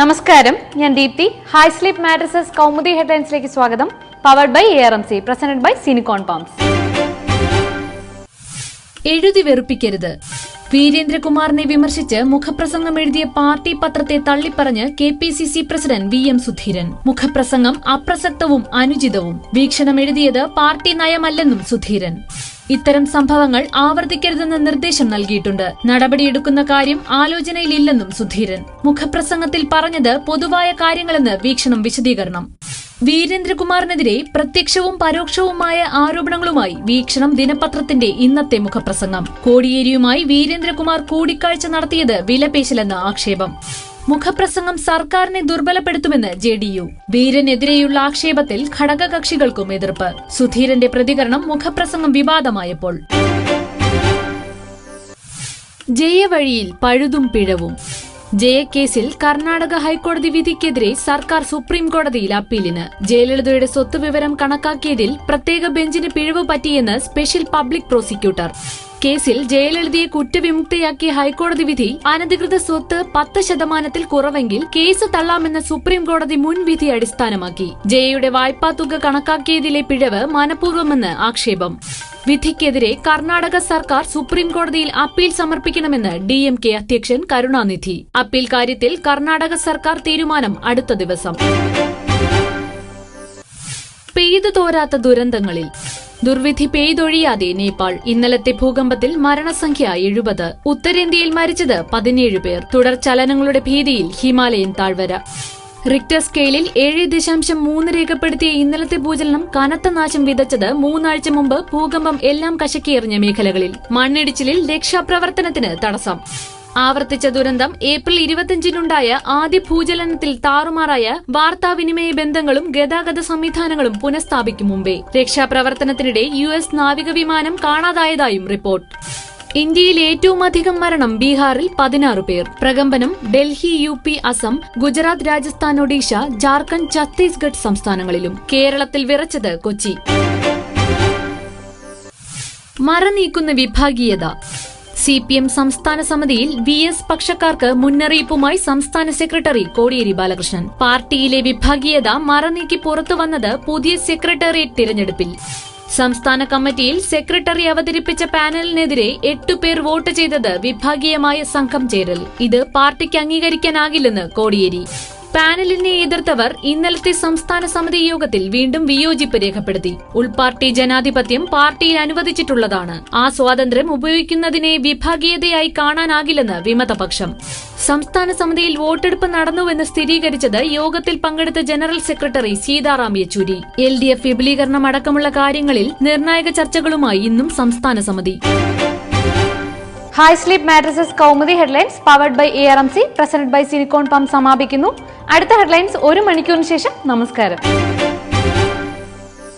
നമസ്കാരം. ഞാൻ Deepthi. High sleep mattresses Kaumudi ഹെഡ്ലൈൻസിലേക്ക് സ്വാഗതം. Powered by A R M C presented by സിനിക്കോൺ palms എഴുതി വെറുപ്പിക്കരുത്. വീരേന്ദ്രകുമാറിനെ വിമർശിച്ച് മുഖപ്രസംഗം എഴുതിയ പാർട്ടി പത്രത്തെ തള്ളിപ്പറഞ്ഞ് K P C C president V M Sudheeran. മുഖപ്രസംഗം അപ്രസക്തവും അനുചിതവും. വീക്ഷണം എഴുതിയത് പാർട്ടി നയമല്ലെന്നും സുധീരൻ. ഇത്തരം സംഭവങ്ങൾ ആവർത്തിക്കരുതെന്ന നിർദ്ദേശം നൽകിയിട്ടുണ്ട്. നടപടിയെടുക്കുന്ന കാര്യം ആലോചനയിലില്ലെന്നും സുധീരൻ. മുഖപ്രസംഗത്തിൽ പറഞ്ഞത് പൊതുവായ കാര്യങ്ങളെന്ന് വീക്ഷണം വിശദീകരണം. വീരേന്ദ്രകുമാറിനെതിരെ പ്രത്യക്ഷവും പരോക്ഷവുമായ ആരോപണങ്ങളുമായി വീക്ഷണം ദിനപത്രത്തിന്റെ ഇന്നത്തെ മുഖപ്രസംഗം. കോടിയേരിയുമായി വീരേന്ദ്രകുമാർ കൂടിക്കാഴ്ച നടത്തിയത് വിലപേശലെന്ന ആക്ഷേപം. മുഖപ്രസംഗം സർക്കാരിനെ ദുർബലപ്പെടുത്തുമെന്ന് ജെ ഡി യു വീരനെതിരെയുള്ള ആക്ഷേപത്തിൽ ഘടകകക്ഷികൾക്കും എതിർപ്പ്. സുധീരന്റെ പ്രതികരണം മുഖപ്രസംഗം വിവാദമായപ്പോൾ. ജയവഴിയിൽ പഴുതും പിഴവും. ജയക്കേസിൽ കർണാടക ഹൈക്കോടതി വിധിക്കെതിരെ സർക്കാർ സുപ്രീം കോടതിയിൽ അപ്പീലിന്. ജയലളിതയുടെ സ്വത്ത് വിവരം കണക്കാക്കിയതിൽ പ്രത്യേക ബെഞ്ചിന് പിഴവ് പറ്റിയെന്ന് സ്പെഷ്യൽ പബ്ലിക് പ്രോസിക്യൂട്ടർ. കേസിൽ ജയലളിതയെ കുറ്റവിമുക്തയാക്കിയ ഹൈക്കോടതി വിധി അനധികൃത സ്വത്ത് പത്ത് ശതമാനത്തിൽ കുറവെങ്കിൽ കേസ് തള്ളാമെന്ന സുപ്രീം കോടതി മുൻവിധി അടിസ്ഥാനമാക്കി. ജയയുടെ വായ്പാ തുക കണക്കാക്കിയതിലെ പിഴവ് മനഃപൂർവമെന്ന് ആക്ഷേപം. വിധിക്കെതിരെ കർണാടക സർക്കാർ സുപ്രീം കോടതിയിൽ അപ്പീൽ സമർപ്പിക്കണമെന്ന് ഡി എം കെ അധ്യക്ഷൻ കരുണാനിധി. അപ്പീൽ കാര്യത്തിൽ കർണാടക സർക്കാർ തീരുമാനം അടുത്ത ദിവസം. പെയ്തു തോരാത്ത ദുരന്തങ്ങളിൽ. ദുർവിധി പെയ്തൊഴിയാതെ നേപ്പാൾ ഇന്നലത്തെ ഭൂകമ്പത്തിൽ മരണസംഖ്യ എഴുപത്. ഉത്തരേന്ത്യയിൽ മരിച്ചത് പതിനേഴ് പേർ. തുടർ ചലനങ്ങളുടെ ഭീതിയിൽ ഹിമാലയൻ താഴ്വര. റിക്ടർ സ്കെയിലിൽ ഏഴ് ദശാംശം മൂന്ന് രേഖപ്പെടുത്തിയ ഇന്നലത്തെ ഭൂചലനം കനത്ത നാശം വിതച്ചത് മൂന്നാഴ്ച മുമ്പ് ഭൂകമ്പം എല്ലാം കശക്കിയെറിഞ്ഞ മേഖലകളിൽ. മണ്ണിടിച്ചിലിൽ രക്ഷാപ്രവർത്തനത്തിന് തടസ്സം. ആവർത്തിച്ച ദുരന്തം ഏപ്രിൽ ഇരുപത്തിയഞ്ചിനുണ്ടായ ആദ്യ ഭൂചലനത്തിൽ താറുമാറായ വാർത്താവിനിമയ ബന്ധങ്ങളും ഗതാഗത സംവിധാനങ്ങളും പുനഃസ്ഥാപിക്കും മുമ്പേ. രക്ഷാപ്രവർത്തനത്തിനിടെ യു എസ് നാവിക വിമാനം കാണാതായതായും റിപ്പോർട്ട്. ഇന്ത്യയിൽ ഏറ്റവും അധികം മരണം ബീഹാറിൽ പതിനാറ് പേർ. പ്രകമ്പനം ഡൽഹി യു പി അസം ഗുജറാത്ത് രാജസ്ഥാൻ ഒഡീഷ ജാർഖണ്ഡ് ഛത്തീസ്ഗഡ് സംസ്ഥാനങ്ങളിലും. കേരളത്തിൽ വിറച്ചത് കൊച്ചി. മറനീക്കുന്ന വിഭാഗീയത. സി പി എം സംസ്ഥാന സമിതിയിൽ വി എസ് പക്ഷക്കാർക്ക് മുന്നറിയിപ്പുമായി സംസ്ഥാന സെക്രട്ടറി കോടിയേരി ബാലകൃഷ്ണൻ. പാർട്ടിയിലെ വിഭാഗീയത മറനീക്കി പുറത്തു വന്നത് പുതിയ സെക്രട്ടേറിയറ്റ് തിരഞ്ഞെടുപ്പിൽ. സംസ്ഥാന കമ്മിറ്റിയിൽ സെക്രട്ടറി അവതരിപ്പിച്ച പാനലിനെതിരെ എട്ടുപേർ വോട്ട് ചെയ്തത് വിഭാഗീയമായ സംഘം ചേരൽ. ഇത് പാർട്ടിക്ക് അംഗീകരിക്കാനാകില്ലെന്ന് കോടിയേരി. പാനലിനെ എതിർത്തവർ ഇന്നലത്തെ സംസ്ഥാന സമിതി യോഗത്തിൽ വീണ്ടും വിയോജിപ്പ് രേഖപ്പെടുത്തി. ഉൾപാർട്ടി ജനാധിപത്യം പാർട്ടിയിൽ അനുവദിച്ചിട്ടുള്ളതാണ്. ആ സ്വാതന്ത്ര്യം ഉപയോഗിക്കുന്നതിനെ വിഭാഗീയതയായി കാണാനാകില്ലെന്ന് വിമതപക്ഷം. സംസ്ഥാന സമിതിയിൽ വോട്ടെടുപ്പ് നടന്നുവെന്ന് സ്ഥിരീകരിച്ചത് യോഗത്തിൽ പങ്കെടുത്ത general secretary Sitaram Yechury. L D F വിപുലീകരണം അടക്കമുള്ള കാര്യങ്ങളിൽ നിർണായക ചർച്ചകളുമായി ഇന്നും സംസ്ഥാന സമിതി. High sleep mattresses Kaumudi headlines powered by A R M C presented by സിനിക്കോൺ പമ്പ് സമാപിക്കുന്നു അടുത്ത ഹെഡ്ലൈൻസ് ഒരു മണിക്കൂറിന് ശേഷം നമസ്കാരം